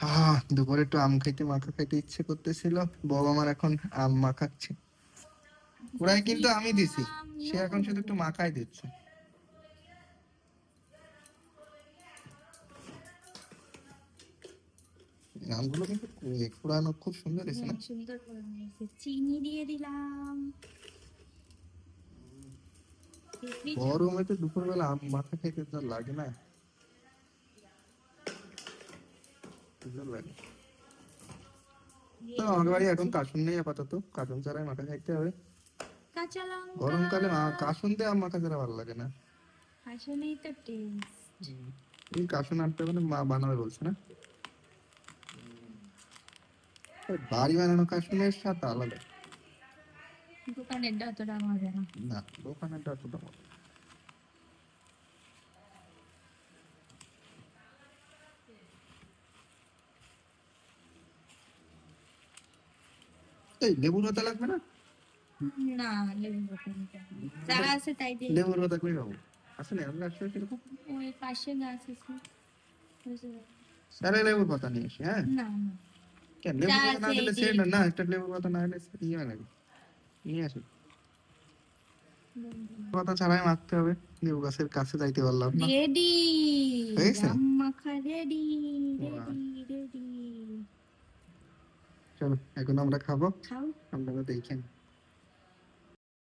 আহ দুপুরে একটু আম খাইতে মাখা খাইতে ইচ্ছে করতেছিল। বউ আমার এখন আম মাখাচ্ছে। ওরাই কিন্তু আমি দিছি। সে এখন শুধু একটু মাখাই দিচ্ছে। আমগুলো কিন্তু কুড়ানো খুব সুন্দর হয়েছে না? হ্যাঁ, সুন্দর চিনি দিয়ে দিলাম। গরমে তো দুপুরবেলা আম মাখা খাইতে তো লাগে না। সুন্দর লাগে তো আমাদের বাড়ি এখন কাসুন নেই আপাতত। কাসুন ছাড়াই মাখা খাইতে হবে। গরমকালে মা- দিয়ে মাখা ছাড়া ভালো লাগে না। আসলেই তো টেস্ট এই কাসুন আনতে মানে মা বানাবে বলছে না? বাড়ি বানানো কাসুনের স্বাদ আলাদা। দোকানের অতটা মজা না। না দোকানেরটা অতটা মজা। এই লেবুর পাতা লাগবে না? না লেবু বোটানিটা যা আছে তাই দিয়ে লেবুর পাতা কই খাব আসলে আমরা আসলে কীরকম ওই পাশে গাছ আছে। বুঝতে লেবুর পাতা নিয়ে আসি হ্যাঁ? না না। কেন? লেবুর পাতা না দিলে এই যে- না। একটা লেবুর পাতা না হলে ইয়ে লাগে নিয়ে আসি পাতা ছাড়াই মাখতে হবে। লেবু গাছের কাছে যাইতে পারলাম না। রেডি মাখা রেডি রেডি চলো এখন আমরা খাব। খাও। আপনারা দেখেন